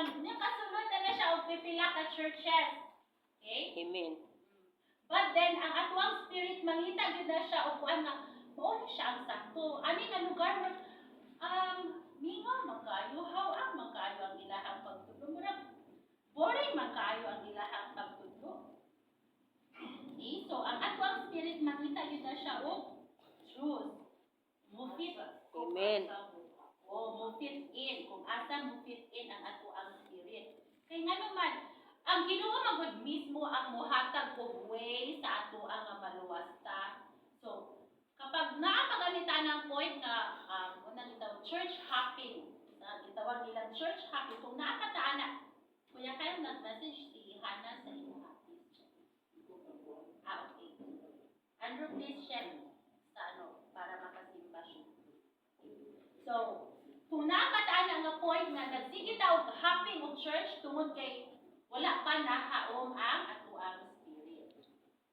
ang nya kasulod na siya og pipila ka churches. Okay? Amen. But then ang atuang spirit mangita gyud na siya og kuan nga mao ni siya ang sakto. Ani nga lugar mo um mingaw man kaayo, hawak man kaayo ang ilahang pagtudlo. Murag boring man kaayo ang ilahang pagtudlo. Okay? So ang atuang spirit mangita gyud na siya og truth. Mufit. Amen. O, mufit in. Kung asa mufit in ang ato ang spirit. Kaya nga naman, ang Ginoo magud mismo ang muhatag og way sa ato ang nga maluwasta. So, kapag naa magalita ng point nga um, unang gitawag church hopping, na gitawag nilang church hopping, kung nakakataan na, kuya kayo nag-message si Hannah sa office. Ah, okay. Andrew, please share sa ano, para makasimba siya. So, kung nakataan na nga point nga nagsige ta og hopping og church tungod kay wala pa nahaom ang ato spirit.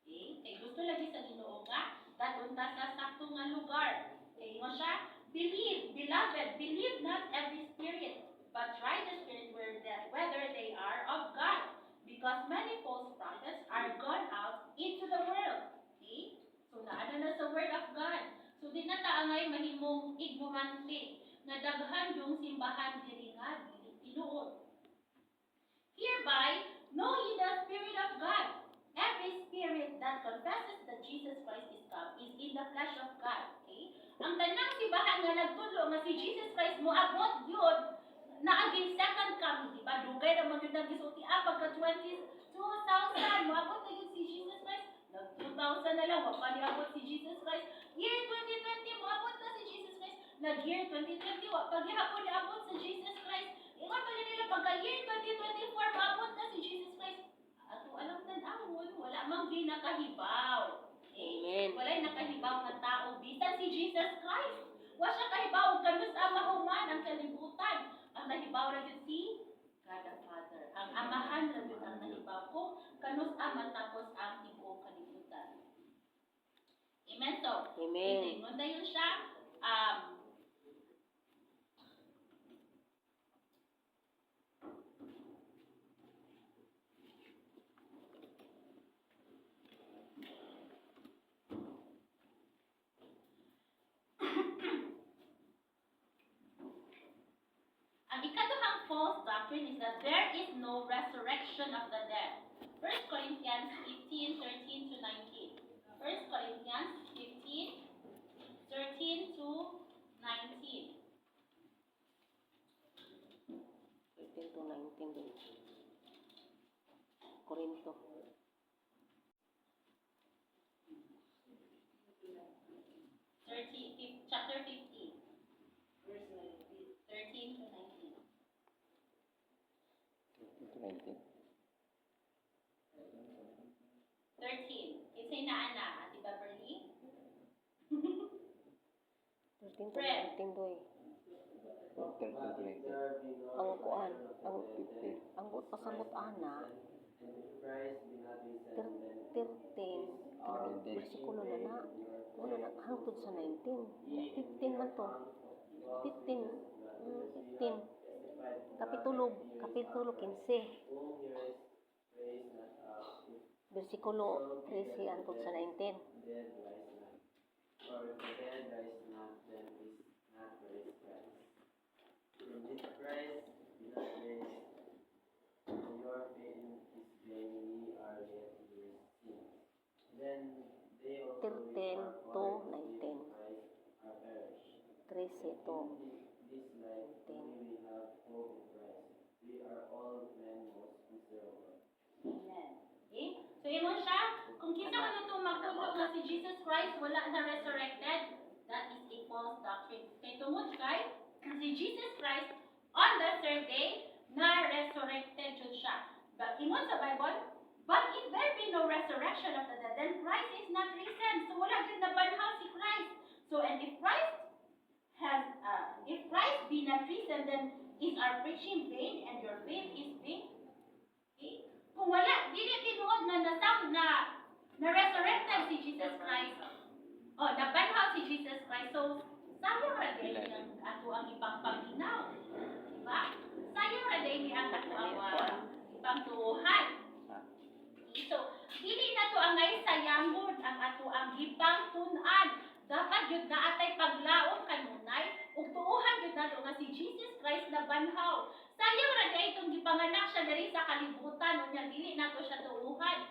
Okay? Kay gusto lagi sa Ginoo nga dadun ta sa sakto nga lugar. Kay mo siya, believe, beloved, believe not every spirit, but try the spirit where that whether they are of God, because many false prophets are gone out into the world. Okay? So naana na sa word of God. So di na ta angay mahimong ignorante nga daghan yung simbahan diri nga tinuod. Hereby know ye the spirit of God. Every spirit that confesses that Jesus Christ is come is in the flesh of God. Okay? Ang tanang simbahan nga nagtulo nga si Jesus Christ mo abot yun na aging second coming, di ba? Dugay na mga yun gisulti ah, pagka 20, 2000, moabot na yun si Jesus Christ. Nag 2000 na lang, wag pa niabot si Jesus Christ. Year 2020, moabot na si Jesus Christ. Nag year 2020, wag pa gihapon niabot si Jesus Christ. Ingon pa nila pagka year 2024, moabot na si Jesus Christ. Ato alam na awon, wala mang ginakahibaw. Amen. Wala'y nakahibaw nga tao bisan si Jesus Christ. Wa siya kahibaw kanus ang mahuman ang kalibutan. Ang nahibaw ra gyud si God the Father. Ang amahan ra gyud ang nahibaw ko kanus ang matapos ang tibuok kalibutan. Amen so. Amen. Ingon dayon siya false doctrine is that there is no resurrection of the dead. 1 Corinthians 15, 13 to 19. 1 Corinthians 15, 13 to 19. 13 to 19 din. Korinto. Thirty, chapter 13 to Fred. 19 doy. Ang kuan, ang ang gut pasabot ana. 13 kanang bersikulo na na. Ano na hangtod sa 19. 15 man to. 15. Mm, 15. Kapitulo, kapitulo 15. Bersikulo 13 hangtod sa 19. Or the dead rise not, then is not raised Christ. And if Christ be not raised, then your faith is vain, ye are yet in your sins. Then they also which 13 are to born 19. in Christ are perished. 13 to In this life, only we have hope in Christ. We are all men most miserable. Amen. Okay? So, ingon siya, ka na ito magtulog nga si Jesus Christ wala na resurrected, that is a false doctrine. Kay tungod kay, si Jesus Christ, on the third day, na-resurrected jud siya. But ingon sa Bible, But if there be no resurrection of the dead, then Christ is not risen. So wala jud na banhaw si Christ. So and if Christ has, uh, if Christ be not risen, then is our preaching vain and your faith is vain? Okay? Kung wala, dili tinuod na nasam na na-resurrected si Jesus Christ. Oh, nabanhaw si Jesus Christ. So, sayang ra din ang ato ang ibang paminaw. Diba? Sayang ra din ang gipang tuuhan. Ah. So, dili na to ang ngay sayangod ang ato ang gipang tunan. Dapat yun na atay paglaom kanunay ug tuuhan yun nato nga si Jesus Christ na banhaw. Sayang ra itong gipanganak siya diri sa kalibutan unya dili nato siya tuuhan.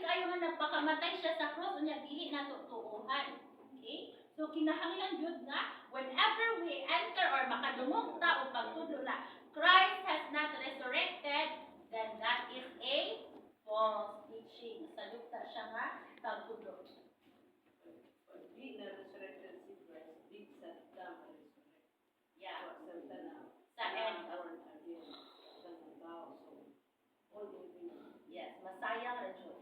Kayo nga nagpakamatay siya sa cross unya dili nato tuuhan. Okay? So kinahanglan jud nga whenever we enter or makadungog ta o pagtudlo na Christ has not resurrected, then that is a false teaching. Salute ta siya nga pagtudlo. Di na resurrected si Christ, di sa tama resurrected. Yeah. Sa tanaw. Sa end. Sa be. Yes, masayang ra